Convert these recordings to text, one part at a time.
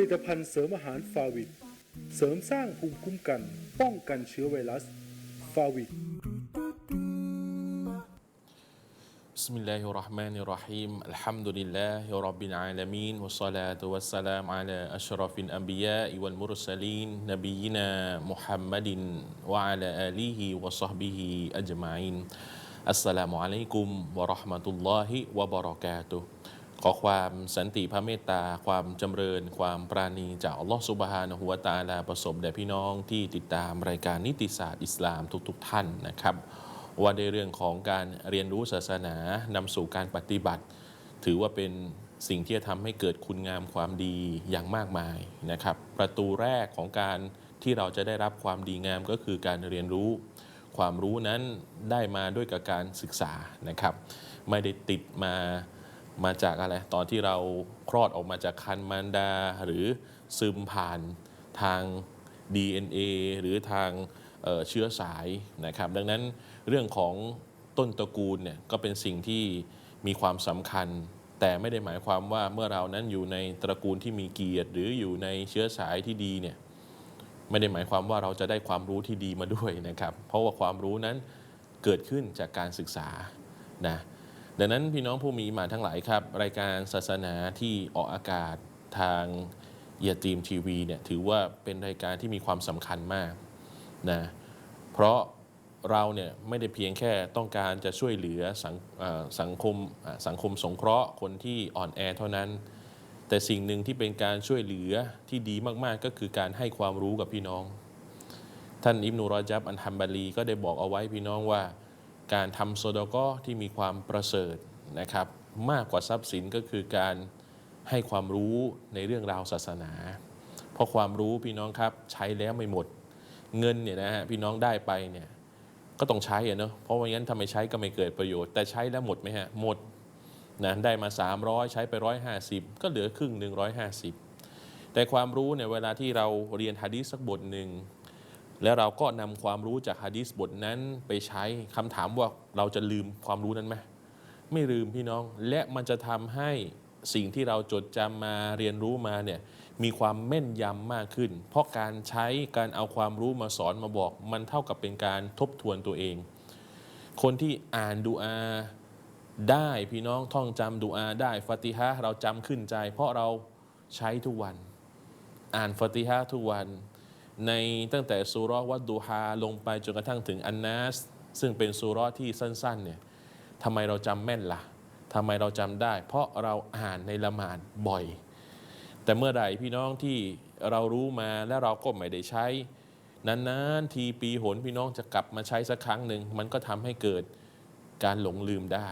ลิตภัณฑ์เสริมอาหารฟาวิดเสริมสร้างภูมิคุ้มกัน ป้องกันเชื้อไวรัสฟาวิด بسم الله الرحمن الرحيم الحمد لله رب العالمين والصلاة والسلام على أشرف الأنبياء والمرسلين نبينا محمد وعلى آله وصحبه أجمعين السلام عليكم ورحمة الله وبركاته ขอความสันติพระเมตตา ความจำเริญ ความปราณีจากอัลลอฮฺสุบฮานะฮุวาตาลาประสบแด่พี่น้องที่ติดตามรายการนิติศาสตร์อิสลามทุกๆทท่านนะครับ ว่าในเรื่องของการเรียนรู้ศาสนานำสู่การปฏิบัติ ถือว่าเป็นสิ่งที่จะทำให้เกิดคุณงามความดีอย่างมากมายนะครับ ประตูแรกของการที่เราจะได้รับความดีงามก็คือการเรียนรู้ ความรู้นั้นได้มาด้วยกับการศึกษานะครับ ไม่ได้ติดมา มาจากอะไร ตอนที่เราคลอดออกมาจากคันมารดา หรือซึมผ่านทาง DNA หรือทางเเชื้อสายนะครับ ดังนั้นเรื่องของต้นตระกูลเนี่ยก็เป็นสิ่งที่มีความสำคัญ แต่ไม่ได้หมายความว่าเมื่อเรานั้นอยู่ในตระกูลที่มีเกียรติ หรืออยู่ในเชื้อสายที่ดีเนี่ยไม่ได้หมายความว่าเราจะได้ความรู้ที่ดีมาด้วยนะครับ เพราะว่าความรู้นั้นเกิดขึ้นจากการศึกษานะ ดังนั้นพี่น้องผู้มีมาทั้งหลายครับ รายการศาสนาที่ออกอากาศทางเอียตีมทีวีเนี่ยถือว่าเป็นรายการที่มีความสำคัญมากนะเพราะเราเนี่ยไม่ได้เพียงแค่ต้องการจะช่วยเหลือสังสงคมสังคมสงเคราะห์คนที่อ่อนแอเท่านั้น แต่สิ่งหนึ่งที่เป็นการช่วยเหลือที่ดีมากๆ ก็คือการให้ความรู้กับพี่น้อง ท่านอิบนุรอจับอันฮัมบารีก็ได้บอกเอาไว้พี่น้องว่า การทำโซดอกอที่มีความประเสริฐนะครับ มากกว่าทรัพย์สินก็คือการให้ความรู้ในเรื่องราวศาสนา เพราะความรู้พี่น้องครับใช้แล้วไม่หมด เงินเนี่ยนะฮะพี่น้องได้ไปเนี่ยก็ต้องใช้อะเนาะเพราะว่างั้นทำไมใช้ก็ไม่เกิดประโยชน์แต่ใช้แล้วหมดไหมฮะหมดนะได้มา 300 ใช้ไป 150 ก็เหลือครึ่งหนึ่ง150 แต่ความรู้เนี่ยเวลาที่เราเรียนฮะดีษสักบทหนึ่ง แล้วเราก็นำความรู้จากฮะดีษบทนั้นไปใช้คำถามว่าเราจะลืมความรู้นั้นไหมไม่ลืมพี่น้องและมันจะทำให้สิ่งที่เราจดจำมาเรียนรู้มาเนี่ยมีความแม่นยำมากขึ้น เพราะการใช้การเอาความรู้มาสอนมาบอก มันเท่ากับเป็นการทบทวนตัวเอง คนที่อ่านดูอาได้พี่น้องท่องจำดูอาได้ฟาติฮะเราจำขึ้นใจ เพราะเราใช้ทุกวัน อ่านฟาติฮะทุกวัน ในตั้งแต่ซูราะห์วัดดูฮาลงไปจนกระทั่งถึงอันนัสซึ่งเป็นซูราะห์ที่สั้นๆเนี่ยทำไมเราจำแม่นละ่ะทำไมเราจำได้ เพราะเราอ่านในละหมาดบ่อย แต่เมื่อไหร่พี่น้องที่เรารู้มาและเราก็ไม่ได้ใช้ นานๆทีปีหนพี่น้องจะกลับมาใช้สักครั้งหนึ่งมันก็ทำให้เกิดการหลงลืมได้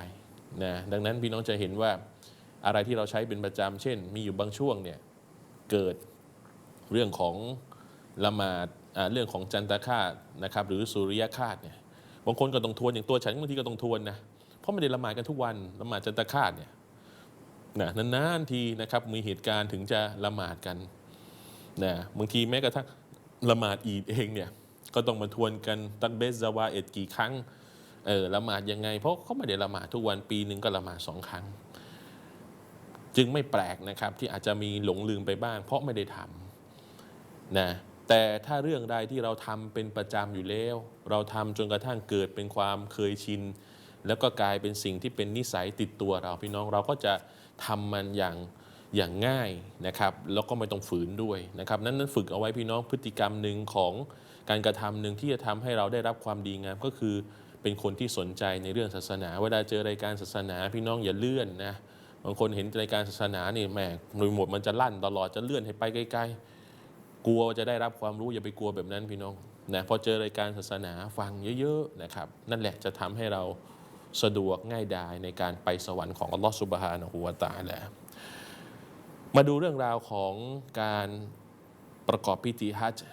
นะดังนั้นพี่น้องจะเห็นว่าอะไรที่เราใช้เป็นประจำเช่น มีอยู่บางช่วงเนี่ยเกิดเรื่องของ ละหมาดเรื่องของจันตคาตนะครับหรือสุริยคาตเนี่ยบางคนก็ต้องทวนอย่างตัวฉันบางทีก็ต้องทวนนะเพราะไม่ได้ละหมาดกันทุกวันละหมาดจันตคาตเนี่ยนะนานๆทีนะครับมีเหตุการณ์ถึงจะละหมาดกันนะบางทีแม้กระทั่งละหมาดอีดเองเนี่ยก็ต้องมาทวนกันตักเบสซาวาเอ็ดกี่ครั้งเออละหมาดยังไง เพราะเขาไม่ได้ละหมาดทุกวันปีหนึ่งก็ละหมาดสองครั้ง จึงไม่แปลกนะครับที่อาจจะมีหลงลืมไปบ้าง เพราะไม่ได้ทำนะ แต่ถ้าเรื่องใดที่เราทำเป็นประจำอยู่แล้ว เราทำจนกระทั่งเกิดเป็นความเคยชิน แล้วก็กลายเป็นสิ่งที่เป็นนิสัยติดตัวเราพี่น้องเราก็จะทำมันอย่างอย่างง่ายนะครับ แล้วก็ไม่ต้องฝืนด้วยนะครับนั้นนั้นฝึกเอาไว้พี่น้องพฤติกรรมหนึ่งของการกระทำหนึ่งที่จะทำให้เราได้รับความดีงามก็คือเป็นคนที่สนใจในเรื่องศาสนา เวลาเจอรายการศาสนาพี่น้องอย่าเลื่อนนะบางคนเห็นรายการศาสนานี่แหมรีโมทมันจะลั่นตลอดจะเลื่อนให้ไปไกลๆ กลัวจะได้รับความรู้อย่าไปกลัวแบบนั้นพี่น้องนะพอเจอรายการศาสนาฟังเยอะๆนะครับนั่นแหละจะทำให้เราสะดวกง่ายดายในการไปสวรรค์ของอัลลอฮฺสุบฮานะฮูวาตาและมาดูเรื่องราวของการประกอบพิธีฮัจญ์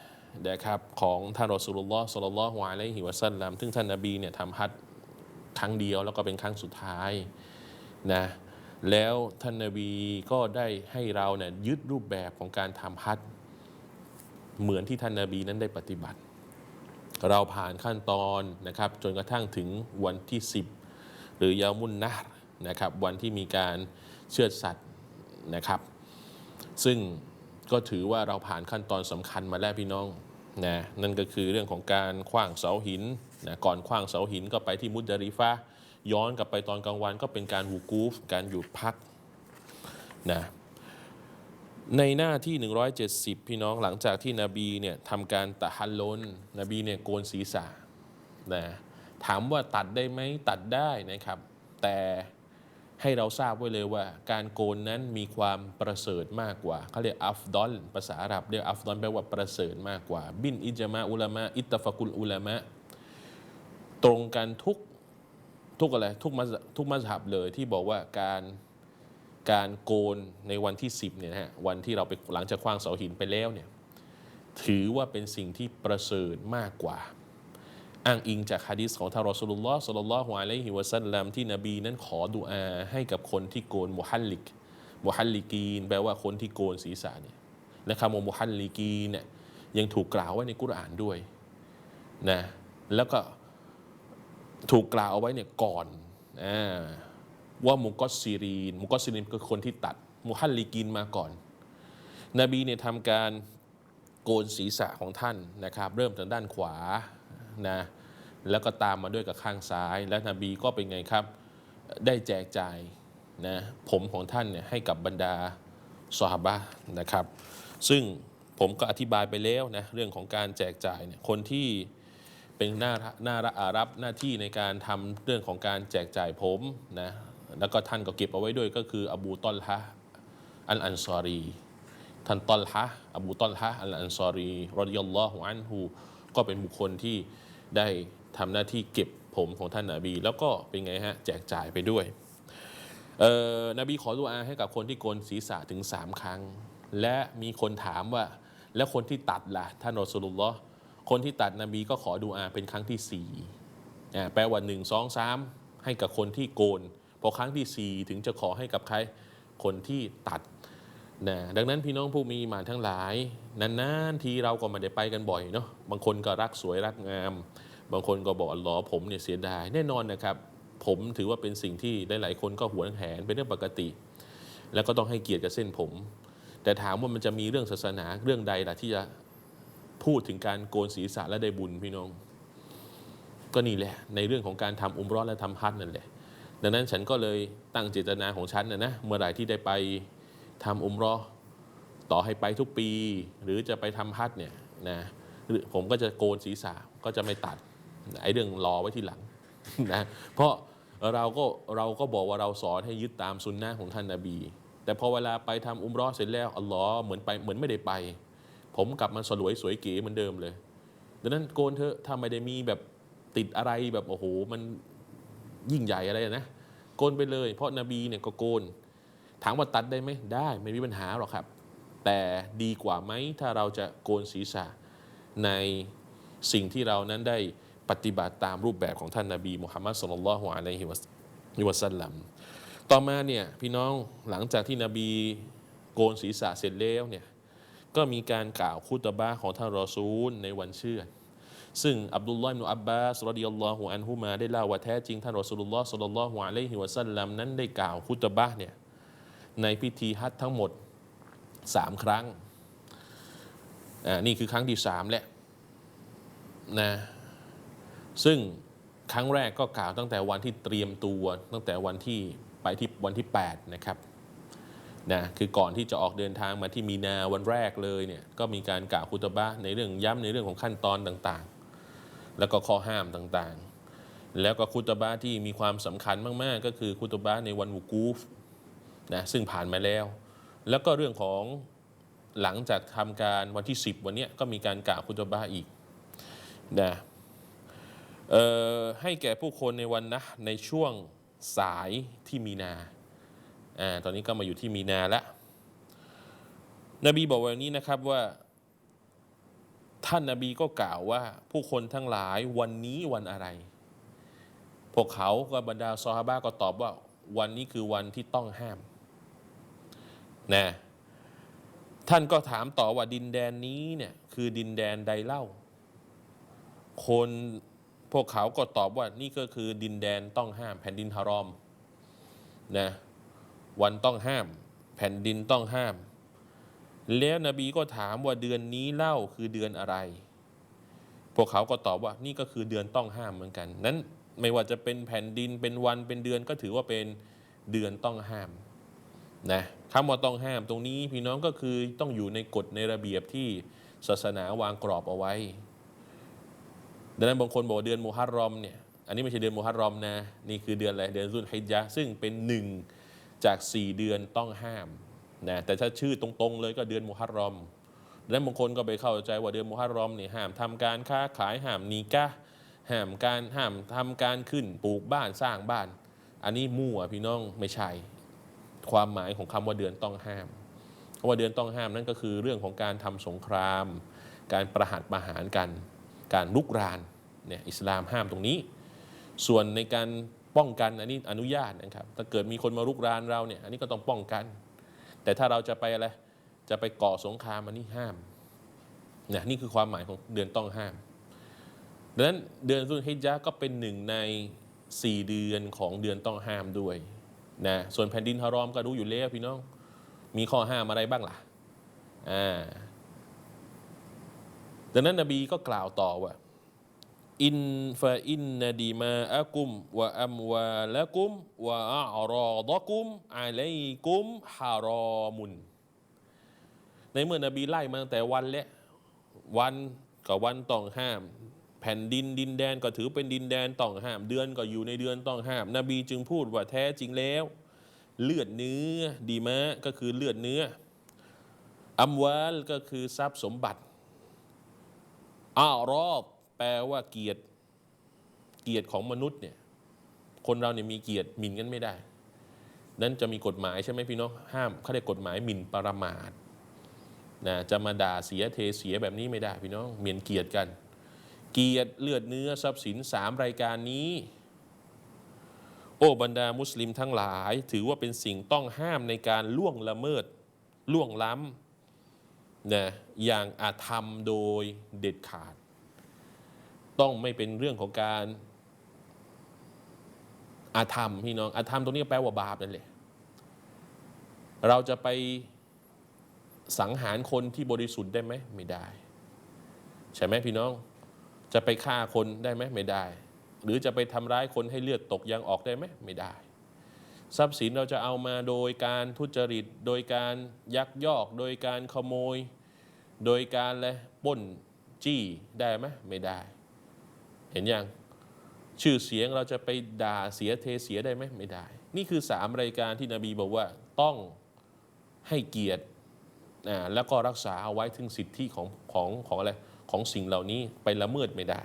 นะครับของท่านรอสุลลอฮ์สัลลัลอฮุอะลัยฮิวะสัลลัมซึ่งท่านนบีเนี่ยทำฮัจญ์ครั้งเดียวแล้วก็เป็นครั้งสุดท้ายนะแล้วท่านนบีก็ได้ให้เราเนี่ยยึดรูปแบบของการทำฮัจญ์ เหมือนที่ท่านนาบีนั้นได้ปฏิบัติ เราผ่านขั้นตอนนะครับจนกระทั่งถึงวันที่ 10 หรือยามุนนะห์นะครับวันที่มีการเชือดสัตว์นะครับ ซึ่งก็ถือว่าเราผ่านขั้นตอนสำคัญมาแล้วพี่น้องนะนั่นก็คือเรื่องของการขว้างเสาหินนะก่อนขว้างเสาหินก็ไปที่มุดดาริฟะย้อนกลับไปตอนกลางวันก็เป็นการวูกูฟการหยุดพักนะ ในหน้าที่ 170 พี่น้องหลังจากที่นบีเนี่ยทำการตะฮัลลนนบีเนี่ยโกนศีรษะนะถามว่าตัดได้ไหมตัดได้นะครับ แต่ให้เราทราบไว้เลยว่า การโกนนั้นมีความประเสริฐมากกว่าเขาเรียกอัฟดอลภาษาอาหรับเรียกอัฟดอลแปลว่าประเสริฐมากกว่า บินอิจมาอุลามะอิตตะฟะกุลอุลามะตรงกันทุกทุกอะไรทุกมัทุกมัสฮับเลยที่บอกว่าการ การโกนในวันที่ 10เนี่ยนะฮะวันที่เราไปหลังจากคว้างเสาหินไปแล้วเนี่ยถือว่าเป็นสิ่งที่ประเสริฐมากกว่า อ้างอิงจากฮะดิษของท่านรอสูลุลลอฮ์สลลัลลอฮุอะลัยฮิวะสัลลัมที่นบีนั้นขอดุอาให้กับคนที่โกนมุฮัลลิกมุฮัลลิกีน แปลว่าคนที่โกนศีรษะเนี่ยและคำว่ามุฮัลลิกีนเนี่ยยังถูกกล่าวไว้ในกุรอานด้วยนะแล้วก็ถูกกล่าวเอาไว้เนี่ยก่อนอ่า ว่ามุกอสซีรีน มุกอสซีรีนคือคนที่ตัดมุฮัลลิกีนมาก่อน นบีเนี่ยทำการโกนศีรษะของท่านนะครับ เริ่มจากด้านขวานะแล้วก็ตามมาด้วยกับข้างซ้าย และนบีก็เป็นไงครับได้แจกจ่ายนะผมของท่านเนี่ยให้กับบรรดาสหบะนะครับ ซึ่งผมก็อธิบายไปแล้วนะเรื่องของการแจกจ่ายเนี่ยคนที่เป็นหน้าหน้าอารับหน้าที่ในการทำเรื่องของการแจกจ่ายผมนะ แล้วก็ท่านก็เก็บเอาไว้ด้วยก็คืออบูตอลฮะอันอันซอรี ท่านตอลฮะอบูตอลฮะอัลอันซอรีรอดิยัลลอฮุอันฮูก็เป็นบุคคลที่ได้ทำหน้าที่เก็บผมของท่านนาบี แล้วก็เป็นไงฮะแจกจ่ายไปด้วยนบีขอดุอาให้กับคนที่โกนศีรษะถึง 3 ครั้ง และมีคนถามว่า แล้วคนที่ตัดล่ะท่านรอสูลุลลอฮ์คนที่ตัดนบีก็ขอดุอาเป็นครั้งที่สี่อ่าแปลว่าหนึ่งสองสามให้กับคนที่โกน พอครั้งที่สี่ถึงจะขอให้กับใครคนที่ตัดนะดังนั้นพี่น้องผู้มีหมาทั้งหลายนานๆทีเราก็ไม่ได้ไปกันบ่อยเนาะบางคนก็รักสวยรักงาม บางคนก็บอกอัลอผมเนี่ยเสียดายแน่นอนนะครับ ผมถือว่าเป็นสิ่งที่หลายๆคนก็หวงแหนเป็นเรื่องปกติ แล้วก็ต้องให้เกียรติกับเส้นผม แต่ถามว่ามันจะมีเรื่องศาสนาเรื่องใดล่ะที่จะพูดถึงการโกนศีรษะและได้บุญพี่น้อง ก็นี่แหละในเรื่องของการทำอุมเรอดและทำฮัจญ์นั่นแหละ ดังนั้นฉันก็เลยตั้งเจตนาของฉันนะนะเมื่อไหร่ที่ได้ไปทำอุมรอต่อให้ไปทุกปี หรือจะไปทำฮัจญ์เนี่ยนะผมก็จะโกนศีรษะก็จะไม่ตัดไอ้เรื่องรอไว้ที่หลังนะเพราะเราก็เราก็บอกว่าเราสอนให้ยึดตามสุนนะของท่านนาบี แต่พอเวลาไปทำอุมรอเสร็จแล้วอัลลอฮ์เหมือนไปเหมือนไม่ได้ไป ผมกลับมาสลวยสวยเก๋เหมือนเดิมเลยดังนั้นโกนเถอะถ้าไม่ได้มีแบบติดอะไรแบบโอ้โหมัน ยิ่งใหญ่อะไรนะโกนไปเลย เพราะนบีเนี่ยก็โกน ถามว่าตัดได้ไหมได้ไม่มีปัญหาหรอกครับ แต่ดีกว่าไหมถ้าเราจะโกนศีรษะในสิ่งที่เรานั้นได้ปฏิบัติตามรูปแบบของท่านนาบีมุฮัมมัดสุลลัลลอฮุอะลัยฮิวะสัลลัมต่อมาเนี่ยพี่น้องหลังจากที่นบีโกนศีรษะเสร็จแล้วเนี่ยก็มีการกล่าวคุตบะห์ของท่านรอซูลในวันเชื่อ ซึ่งอับดุลลอฮ์อิบนุอับบาสรดิยัลลอฮุอันฮุมาได้เล่าว่าแท้จริงท่านรอซูลุลลอฮ์สัลลัลลอฮุอะลัยฮิวะสัลลัมนั้นได้กล่าวคุตบะเนี่ยในพิธีฮัจทั้งหมดสามครั้งอ่านี่คือครั้งที่สามแหละนะซึ่งครั้งแรกก็กล่าวตั้งแต่วันที่เตรียมตัว ตั้งแต่วันที่ไปที่วันที่ 8 นะครับนะคือก่อนที่จะออกเดินทางมาที่มีนาวันแรกเลยเนี่ยก็มีการกล่าวคุตบะในเรื่องย้ำในเรื่องของขั้นตอนต่าง แล้วก็ข้อห้ามต่างๆ แล้วก็คุตบะห์ที่มีความสำคัญมากๆ ก็คือคุตบะห์ในวันวุกูฟนะซึ่งผ่านมาแล้ว แล้วก็เรื่องของหลังจากทำการวันที่ 10 วันนี้ก็มีการกล่าวคุตบะห์อีกนะให้แก่ผู้คนในวันนะในช่วงสายที่มีนาอ่าตอนนี้ก็มาอยู่ที่มีนาล้วนบีบอกวันนี้นะครับว่า ท่านนาบีก็กล่าวว่าผู้คนทั้งหลายวันนี้วันอะไร พวกเขาก็บรรดาซอฮาบะก็ตอบว่าวันนี้คือวันที่ต้องห้ามนะท่านก็ถามต่อว่าดินแดนนี้เนี่ยคือดินแดนใดเล่า คนพวกเขาก็ตอบว่านี่ก็คือดินแดนต้องห้ามแผ่นดินฮารอมนะวันต้องห้าม แผ่นดินต้องห้าม แล้วนบีก็ถามว่าเดือนนี้เล่าคือเดือนอะไร พวกเขาก็ตอบว่านี่ก็คือเดือนต้องห้ามเหมือนกัน นั้นไม่ว่าจะเป็นแผ่นดินเป็นวันเป็นเดือนก็ถือว่าเป็นเดือนต้องห้ามนะคำว่าต้องห้ามตรงนี้พี่น้องก็คือต้องอยู่ในกฎในระเบียบที่ศาสนาวางกรอบเอาไว้ ดังนั้นบางคนบอกเดือนมุฮัรรอมเนี่ย อันนี้ไม่ใช่เดือนมุฮัรรอมนะ นี่คือเดือนอะไร เดือนซุลฮิจญะซึ่งเป็นหนึ่งจากสี่เดือนต้องห้าม นะแต่ถ้าชื่อตรงๆเลยก็เดือนมุฮัรรอมดังนั้นบางคนก็ไปเข้าใจว่าเดือนมุฮัรรอมเนี่ยห้ามทำการค้าขายห้ามนีกะห์ห้ามการห้ามทำการขึ้นปลูกบ้านสร้างบ้าน อันนี้มั่วพี่น้องไม่ใช่ความหมายของคำว่าเดือนต้องห้ามเพราะว่าเดือนต้องห้ามนั่นก็คือเรื่องของการทำสงคราม การประหัตประหารกัน การลุกรานเนี่ยอิสลามห้ามตรงนี้ ส่วนในการป้องกันอันนี้อนุญาตนะครับถ้าเกิดมีคนมาลุกรานเราเนี่ยอันนี้ก็ต้องป้องกัน แต่ถ้าเราจะไปอะไรจะไปก่อสงครามอันนี้ห้ามนะนี่คือความหมายของเดือนต้องห้ามดังนั้นเดือนซุลฮิจญะก็เป็นหนึ่งใน 4 เดือนของเดือนต้องห้ามด้วยนะส่วนแผ่นดินฮารอมก็รู้อยู่แล้วพี่น้อง มีข้อห้ามอะไรบ้างล่ะอ่าดังนั้นนบีก็กล่าวต่อว่า อินฟาอินนดีมาอะกุมวะอัมวาละกุมวะอัรอดะกุมอะลัยกุมฮารอมุน ในเมื่อนบีไล่มาตั้งแต่วันและวันกับวันต้องห้าม แผ่นดินดินแดนก็ถือเป็นดินแดนต้องห้าม เดือนก็อยู่ในเดือนต้องห้าม นบีจึงพูดว่าแท้จริงแล้ว เลือดเนื้อดีมะก็คือเลือดเนื้ออัมวาลก็คือทรัพย์สมบัติอารอบ ลว่าเกียรติเกียรติของมนุษย์เนี่ยคนเราเนี่ยมีเกียรติหมิ่นกันไม่ได้ นั้นจะมีกฎหมายใช่ไหมพี่น้องห้ามเขาเรียกกฎหมายหมิ่นประมาทนะจะมาด่าเสียเทเสียแบบนี้ไม่ได้พี่น้องเหมียนเกียรติกัน เกียรติเลือดเนื้อทรัพย์สินสามรายการนี้ โอ้บรรดามุสลิมทั้งหลาย ถือว่าเป็นสิ่งต้องห้ามในการล่วงละเมิดล่วงล้ำนะอย่างอาธรรมโดยเด็ดขาด ต้องไม่เป็นเรื่องของการอาธรรมพี่น้องอาธรรมตรงนี้แปลว่าบาปนั่นแหละเราจะไปสังหารคนที่บริสุทธิ์ได้ไหมไม่ได้ ใช่ไหมพี่น้อง จะไปฆ่าคนได้ไหมไม่ได้ หรือจะไปทำร้ายคนให้เลือดตกยางออกได้ไหมไม่ได้ ทรัพย์สินเราจะเอามาโดยการทุจริต โดยการยักยอก โดยการขโมย โดยการอะไรปล้นจี้ได้ไหมไม่ได้ เห็นยังชื่อเสียงเราจะไปด่าเสียเทเสียได้ไหมไม่ได้ นี่คือสามรายการที่นบีบอกว่าต้องให้เกียรติอ่าแล้วก็รักษาเอาไว้ถึงสิทธิของของของอะไรของสิ่งเหล่านี้ไปละเมิดไม่ได้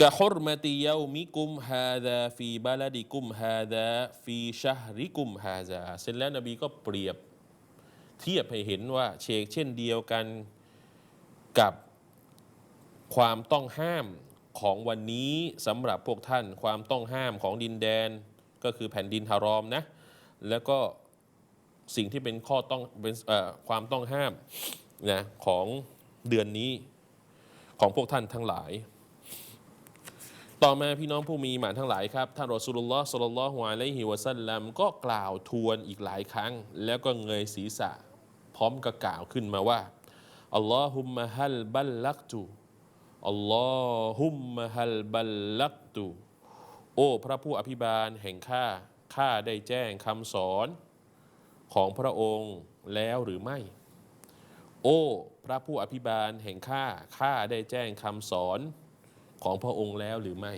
กะฮุรมะติยามิกุมฮาดาฟีบาลดิกุมฮาดาฟีชะฮริกุมฮาดาเสร็จแล้วนบีก็เปรียบเทียบให้เห็นว่าเชกเช่นเดียวกันกับ ความต้องห้ามของวันนี้สำหรับพวกท่าน ความต้องห้ามของดินแดน ก็คือแผ่นดินฮารอมนะ แล้วก็สิ่งที่เป็นข้อต้องเป็นความต้องห้ามนะของเดือนนี้ของพวกท่านทั้งหลาย ต่อมาพี่น้องผู้มีหมานทั้งหลายครับ ท่านรอสูลุลลอฮ์สัลลลลอฮุอะลัยฮิวะสัลลัมก็กล่าวทวนอีกหลายครั้ง แล้วก็เงยศีรษะ พร้อมกับกล่าวขึ้นมาว่าอัลลอฮุมมะฮัลบัลลักตุ อัลลอฮุมมะฮัลบัลลักตุ โอ้ พระผู้อภิบาลแห่งข้า ข้าได้แจ้งคำสอนของพระองค์แล้วหรือไม่ โอ้ พระผู้อภิบาลแห่งข้า ข้าได้แจ้งคำสอนของพระองค์แล้วหรือไม่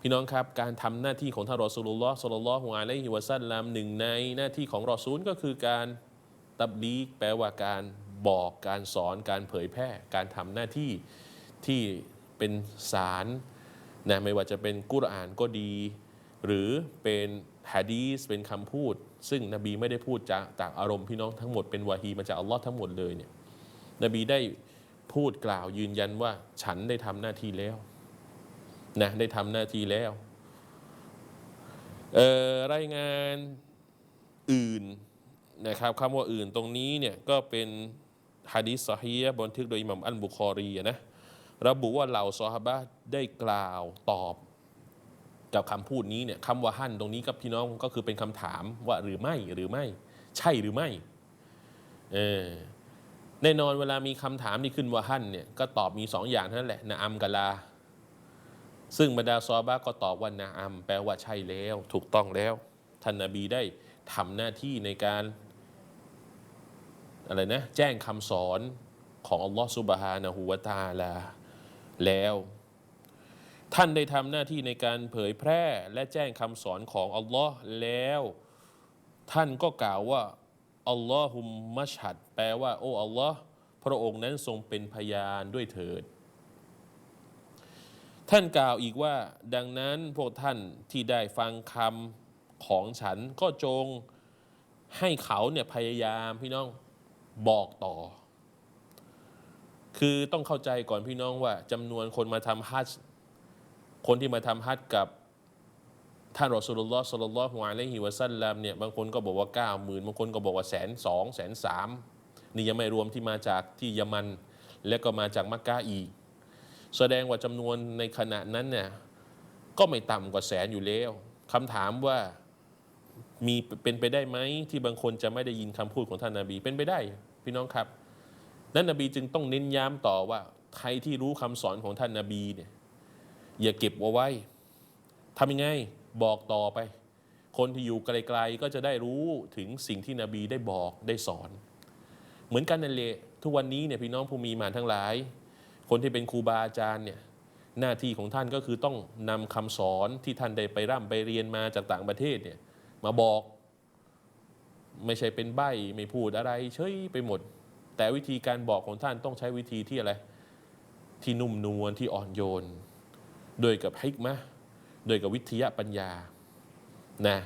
พี่น้องครับ การทำหน้าที่ของท่านรอสูลุลลอฮ์สัลลัลลอฮุอะลัยฮิวะซัลลัมหนึ่งในหน้าที่ของรอซูลก็คือการตับลีกแปลว่าการ บอกการสอนการเผยแพร่การทำหน้าที่ที่เป็นสารนะไม่ว่าจะเป็นกุรอานก็ดี หรือเป็นฮะดีสเป็นคำพูด ซึ่งนบีไม่ได้พูดจากจากอารมณ์พี่น้องทั้งหมดเป็นวาฮีมาจากอัลลอฮ์ทั้งหมดเลยเนี่ยนบีได้พูดกล่าวยืนยันว่าฉันได้ทำหน้าที่แล้วนะได้ทำหน้าที่แล้วเออรายงานอื่นนะครับคำว่าอื่นตรงนี้เนี่ยก็เป็น ฮะดีษซฮียบันทึกโดยอิหมัมอัลบุคอรีนะระบุว่าเหล่าซอฮาบะได้กล่าวตอบกับคำพูดนี้เนี่ยคำว่าหั่นตรงนี้กับพี่น้องก็คือเป็นคำถามว่าหรือไม่หรือไม่ ใช่หรือไม่เออแน่นอนเวลามีคำถามที่ขึ้นว่าฮั่นเนี่ยก็ตอบมีสองอย่างเท่านั้นแหละนะอัมกับลา ซึ่งบรรดาซอฮบะก็ตอบว่านาอัมแปลว่าใช่แล้ว ถูกต้องแล้วท่านนาบีได้ทำหน้าที่ในการ อะไรนะแจ้งคำสอนของอัลลอฮฺซุบฮานะฮูวะตาลาแล้ว ท่านได้ทำหน้าที่ในการเผยแพร่และแจ้งคำสอนของอัลลอฮ์แล้ว ท่านก็กล่าวว่าอัลลอฮุมมัชัด แปลว่า โอ้อัลลอฮ์พระองค์นั้นทรงเป็นพยานด้วยเถิด ท่านกล่าวอีกว่า ดังนั้นพวกท่านที่ได้ฟังคำของฉันก็จงให้เขาเนี่ยพยายามพี่น้อง บอกต่อ คือต้องเข้าใจก่อนพี่น้องว่าจำนวนคนมาทำฮัจญ์คนที่มาทำฮัจญ์กับท่านรอสูลุลลอฮ์สัลลัลลอฮุอะลัยฮิวะซัลลัมเนี่ยบางคนก็บอกว่าเก้าหมื่นบางคนก็บอกว่าแสนสองแสนสามนี่ยังไม่รวมที่มาจากที่ยะมัน และก็มาจากมักกะอีก แสดงว่าจำนวนในขณะนั้นเนี่ยก็ไม่ต่ำกว่าแสนอยู่แล้วคำถามว่า มีเป็นไปได้ไหมที่บางคนจะไม่ได้ยินคำพูดของท่านนาบี เป็นไปได้ พี่น้องครับนั้นนบีจึงต้องเน้นย้ำต่อว่าใครที่รู้คำสอนของท่านนาบีเนี่ยอย่าเก็บเอาไว้ทำยังไงบอกต่อไป คนที่อยู่ไกลๆก็จะได้รู้ถึงสิ่งที่นบีได้บอกได้สอน เหมือนกันนั่นแหละทุกวันนี้เนี่ยพี่น้องผู้มีมานทั้งหลาย คนที่เป็นครูบาอาจารย์เนี่ยหน้าที่ของท่านก็คือต้องนำคำสอนที่ท่านได้ไปร่ำไปเรียนมาจากต่างประเทศเนี่ย มาบอก ไม่ใช่เป็นใบ้ไม่พูดอะไรเฉยไปหมด แต่วิธีการบอกของท่านต้องใช้วิธีที่อะไร ที่นุ่มนวลที่อ่อนโยน โดยกับฮิกมะโดยกับวิทยาปัญญานะ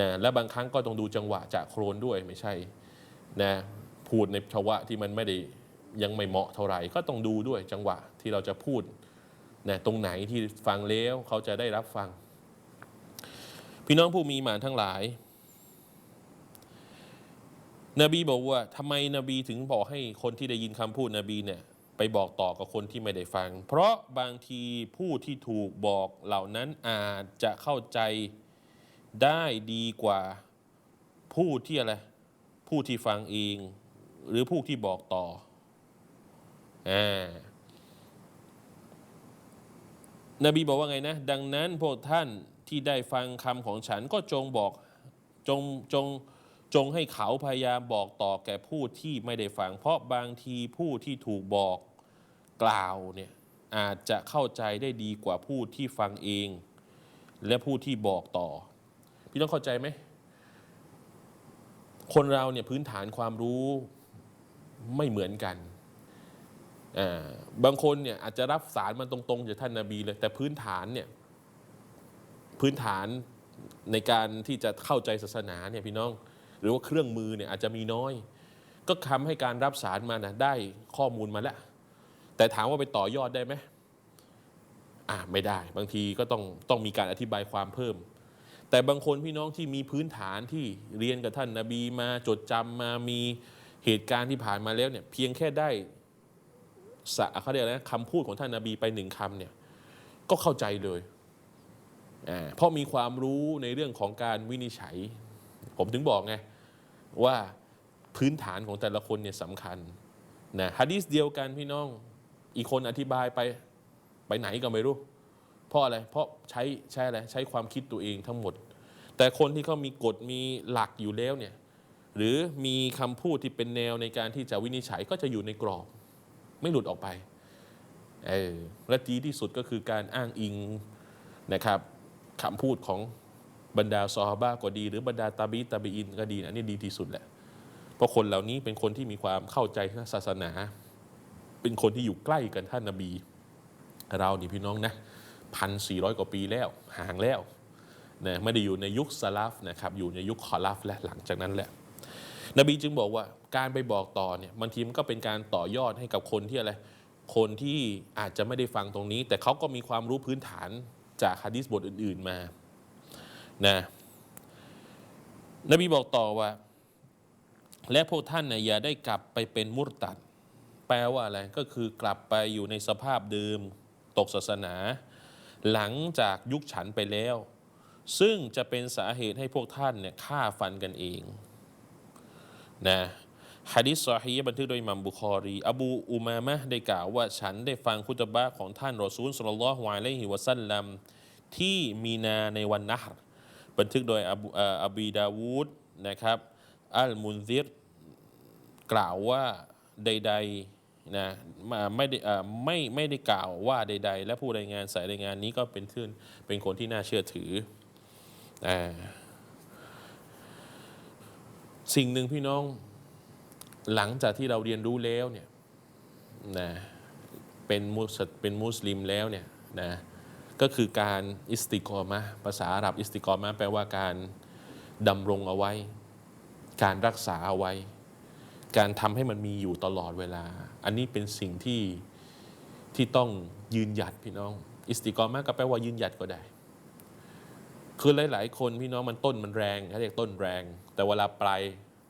นะและบางครั้งก็ต้องดูจังหวะจากโครนด้วยไม่ใช่นะพูดในภาวะที่มันไม่ได้ยังไม่เหมาะเท่าไหร่ก็ต้องดูด้วยจังหวะที่เราจะพูดนะตรงไหนที่ฟังแล้วเขาจะได้รับฟัง พี่น้องผู้มีหมานทั้งหลาย นบีบอกว่าทำไมนบีถึงบอกให้คนที่ได้ยินคำพูดนบีเนี่ยไปบอกต่อกับคนที่ไม่ได้ฟัง เพราะบางทีผู้ที่ถูกบอกเหล่านั้นอาจจะเข้าใจได้ดีกว่าผู้ที่อะไรผู้ที่ฟังเอง หรือผู้ที่บอกต่ออ่านบีบอกว่าไงนะ ดังนั้นพวกท่าน ที่ได้ฟังคำของฉันก็จงบอกจงจงจงให้เขาพยายามบอกต่อแก่ผู้ที่ไม่ได้ฟัง เพราะบางทีผู้ที่ถูกบอกกล่าวเนี่ยอาจจะเข้าใจได้ดีกว่าผู้ที่ฟังเอง และผู้ที่บอกต่อ พี่ต้องเข้าใจไหม คนเราเนี่ยพื้นฐานความรู้ไม่เหมือนกันอ่าบางคนเนี่ยอาจจะรับสารมันตรงๆจากท่านนาบีเลย แต่พื้นฐานเนี่ย พื้นฐานในการที่จะเข้าใจศาสนาเนี่ยพี่น้อง หรือว่าเครื่องมือเนี่ยอาจจะมีน้อย ก็ทำให้การรับสารมานะได้ข้อมูลมาแล้ว แต่ถามว่าไปต่อยอดได้ไหมอ่าไม่ได้ บางทีก็ต้องต้องมีการอธิบายความเพิ่ม แต่บางคนพี่น้องที่มีพื้นฐานที่เรียนกับท่านนาบีมาจดจำมามีเหตุการณ์ที่ผ่านมาแล้วเนี่ยเพียงแค่ได้สะเขาเรียกอะไรนะคำพูดของท่านนาบีไปหนึ่งคำเนี่ยก็เข้าใจเลย เพราะมีความรู้ในเรื่องของการวินิจฉัย ผมถึงบอกไงว่าพื้นฐานของแต่ละคนเนี่ยสำคัญนะฮะดีษเดียวกันพี่น้องอีกคนอธิบายไปไปไหนก็ไม่รู้ เพราะอะไร เพราะใช้ใช้อะไรใช้ความคิดตัวเองทั้งหมด แต่คนที่เขามีกฎมีหลักอยู่แล้วเนี่ยหรือมีคำพูดที่เป็นแนวในการที่จะวินิจฉัยก็จะอยู่ในกรอบ ไม่หลุดออกไปเออและดีที่สุดก็คือการอ้างอิงนะครับ คำพูดของบรรดาซอฮาบะก็ดี หรือบรรดาตาบีตาบีอินก็ดีนะอันนี่ดีที่สุดแหละ เพราะคนเหล่านี้เป็นคนที่มีความเข้าใจศาสนา เป็นคนที่อยู่ใกล้กันท่านนบี เรานี่พี่น้องนะพันสี่ร้อยกว่าปีแล้วห่างแล้วนะไม่ได้อยู่ในยุคสลัฟนะครับอยู่ในยุคคอลัฟและหลังจากนั้นแหละ นบีจึงบอกว่าการไปบอกต่อเนี่ยบางทีมันก็เป็นการต่อยอดให้กับคนที่อะไรคนที่อาจจะไม่ได้ฟังตรงนี้ แต่เขาก็มีความรู้พื้นฐาน จากฮะดิษบทอื่น ๆมานะนบีบอกต่อว่า และพวกท่านเนี่ยอย่าได้กลับไปเป็นมุรตัด แปลว่าอะไรก็คือกลับไปอยู่ในสภาพเดิมตกศาสนา หลังจากยุคฉันไปแล้ว ซึ่งจะเป็นสาเหตุให้พวกท่านเนี่ยฆ่าฟันกันเองนะ ฮะดิษซอฮีบันทึกโดยมัมบุคอรี อบูอุมามะห์ได้กล่าวว่าฉันได้ฟังคุตบะของท่านรอซูลสุลลัลฮุอะลัยฮิวะสัลลัมที่มีนาในวันนะฮ์บันทึกโดยอบูเอ่ออบีดาวูดนะครับอัลมุนซิรกล่าวว่าใดๆนะไม่ได้ไม่ไม่ได้กล่าวว่าใด ๆ และผู้รายงานสายรายงานนี้ก็เป็นขึ้นเป็นคนที่น่าเชื่อถืออสิ่งหนึ่งพี่น้อง หลังจากที่เราเรียนรู้แล้วเนี่ยนะเป็นมุสเป็นมุสลิมแล้วเนี่ยนะก็คือการอิสติกอมะภาษาอาหรับอิสติกอมะแปลว่าการดำรงเอาไว้ การรักษาเอาไว้ การทำให้มันมีอยู่ตลอดเวลา อันนี้เป็นสิ่งที่ที่ต้องยืนหยัดพี่น้อง อิสติกอมะก็แปลว่ายืนหยัดก็ได้ คือหลาย ๆ คนพี่น้องมันต้นมันแรงเขาเรียกต้นแรง แต่เวลาปลาย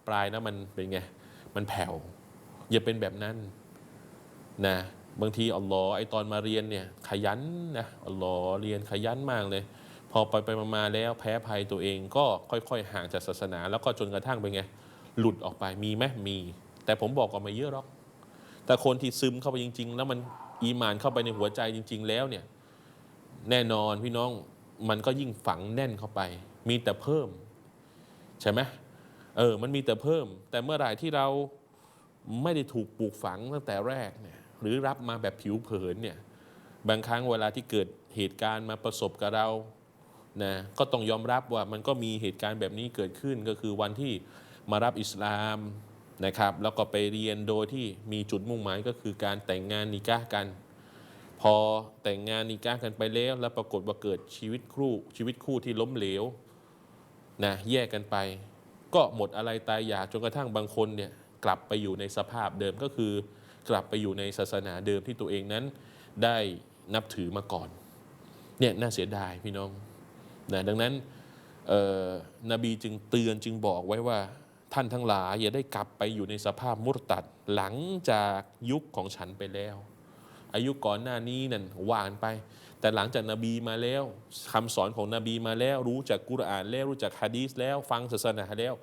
ปลายนะมันเป็นไง มันแผ่ว อย่าเป็นแบบนั้นนะบางทีอัลลอฮ์ไอตอนมาเรียนเนี่ยขยันนะอัลลอฮ์เรียนขยันมากเลย พอไปไปมาแล้วแพ้ภัยตัวเองก็ค่อยๆ ห่างจากศาสนา แล้วก็จนกระทั่งเป็นไง หลุดออกไปมีไหมมี แต่ผมบอกก็ไม่เยอะหรอก แต่คนที่ซึมเข้าไปจริง ๆ แล้วมันอีมานเข้าไปในหัวใจจริง ๆ แล้วเนี่ยแน่นอนพี่น้องมันก็ยิ่งฝังแน่นเข้าไป มีแต่เพิ่ม ใช่ไหม เออมันมีแต่เพิ่ม แต่เมื่อไหร่ที่เราไม่ได้ถูกปลูกฝังตั้งแต่แรกเนี่ยหรือรับมาแบบผิวเผินเนี่ยบางครั้งเวลาที่เกิดเหตุการณ์มาประสบกับเรานะก็ต้องยอมรับว่ามันก็มีเหตุการณ์แบบนี้เกิดขึ้นก็คือวันที่มารับอิสลามนะครับ แล้วก็ไปเรียนโดยที่มีจุดมุ่งหมายก็คือการแต่งงานนิกะห์กัน พอแต่งงานนิกะห์กันไปแล้ว แล้วปรากฏว่าเกิดชีวิตคู่ชีวิตคู่ที่ล้มเหลวนะแยกกันไป ก็หมดอะไรตายอยากจนกระทั่งบางคนเนี่ยกลับไปอยู่ในสภาพเดิมก็คือ กลับไปอยู่ในศาสนาเดิมที่ตัวเองนั้นได้นับถือมาก่อนเนี่ยน่าเสียดายพี่น้องนะดังนั้นนบีจึงเตือนจึงบอกไว้ว่าท่านทั้งหลายอย่าได้กลับไปอยู่ในสภาพมุรตัดหลังจากยุคของฉันไปแล้ว อายุก่อนหน้านี้นั่นหวานไป แต่หลังจากนบีมาแล้วคำสอนของนบีมาแล้ว รู้จากกุรอานแล้วรู้จากฮะดีสแล้ว ฟังศาสนาแล้ว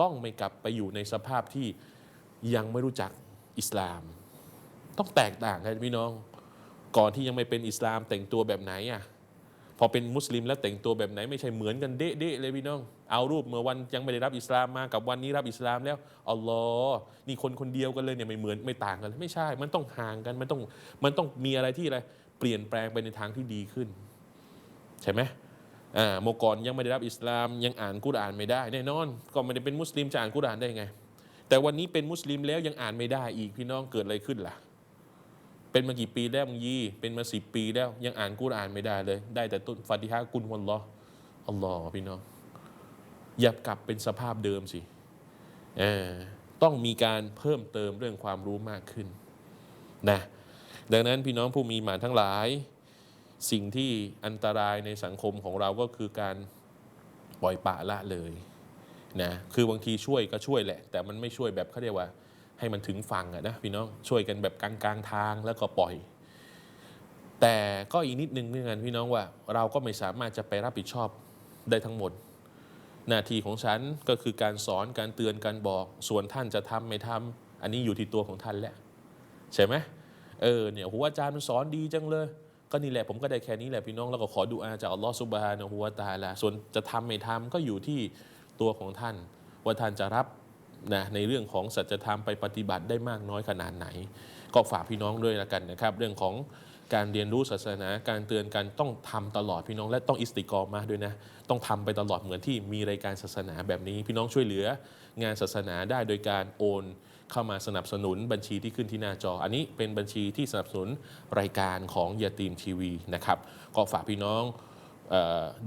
ต้องไม่กลับไปอยู่ในสภาพที่ยังไม่รู้จักอิสลาม ต้องแตกต่างกันพี่น้อง ก่อนที่ยังไม่เป็นอิสลามแต่งตัวแบบไหนอะพอเป็นมุสลิมแล้วแต่งตัวแบบไหนไม่ใช่เหมือนกันเด๊ะเลยพี่น้อง เอารูปเมื่อวันยังไม่ได้รับอิสลามมากับวันนี้รับอิสลามแล้วอัลลอฮ์นี่คนคนเดียวกันเลยเนี่ยไม่เหมือนไม่ต่างกันเลยไม่ใช่ มันต้องห่างกันมันต้องมันต้องมีอะไรที่อะไร เปลี่ยนแปลงไปในทางที่ดีขึ้น ใช่ไหมอ่าเมื่อก่อนยังไม่ได้รับอิสลามยังอ่านกุรอานไม่ได้ แน่นอน ก็ไม่ได้เป็นมุสลิมจะอ่านกุรอานได้ไง แต่วันนี้เป็นมุสลิมแล้วยังอ่านไม่ได้อีกพี่น้องเกิดอะไรขึ้นล่ะ เป็นมากี่ปีแล้วมึงยี่เป็นมาสิบปีแล้วยังอ่านกุรอานไม่ได้เลย ได้แต่ต้นฟาติฮะกุลวัลลออัลลอฮ์พี่น้อง อย่ากลับเป็นสภาพเดิมสิต้องมีการเพิ่มเติมเรื่องความรู้มากขึ้นนะ ดังนั้นพี่น้องผู้มีหมานทั้งหลาย สิ่งที่อันตรายในสังคมของเราก็คือการปล่อยปะละเลยนะคือบางทีช่วยก็ช่วยแหละ แต่มันไม่ช่วยแบบเขาเรียกว่า ให้มันถึงฝั่งอะนะพี่น้องช่วยกันแบบกลางกลางๆทางแล้วก็ปล่อย แต่ก็อีกนิดนึงเหมือนกันพี่น้องว่าเราก็ไม่สามารถจะไปรับผิดชอบได้ทั้งหมด หน้าที่ของฉันก็คือการสอนการเตือนการบอกส่วนท่านจะทำไม่ทำอันนี้อยู่ที่ตัวของท่านแหละใช่ไหม เออเนี่ยหัวอาจารย์มันสอนดีจังเลย ก็นี่แหละผมก็ได้แค่นี้แหละพี่น้องแล้วก็ขอดูอาจากอัลลอฮฺซุบฮานะฮูวตาลาส่วนจะทำไม่ทำก็อยู่ที่ตัวของท่าน ว่าท่านจะรับนะในเรื่องของสัจธรรมไปปฏิบัติได้มากน้อยขนาดไหน ก็ฝากพี่น้องด้วยละกันนะครับ เรื่องของการเรียนรู้ศาสนาการเตือนกันต้องทำตลอดพี่น้องและต้องอิสติกรมาด้วยนะ ต้องทำไปตลอดเหมือนที่มีรายการศาสนาแบบนี้ พี่น้องช่วยเหลืองานศาสนาได้โดยการโอน เข้ามาสนับสนุนบัญชีที่ขึ้นที่หน้าจอ อันนี้เป็นบัญชีที่สนับสนุนรายการของยาตีมทีวีนะครับก็ฝากพี่น้อง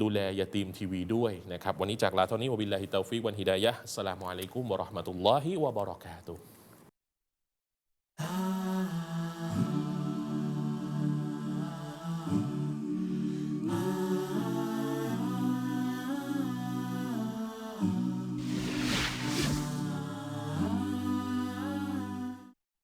ดูแลยาตีมทีวีด้วยนะครับ วันนี้จากลาเท่านี้วบิลลาฮิตาฟิวันฮิดายะสลามุอะลัยกุมวะราะห์มะตุลลอฮิวะบะรอกาตุ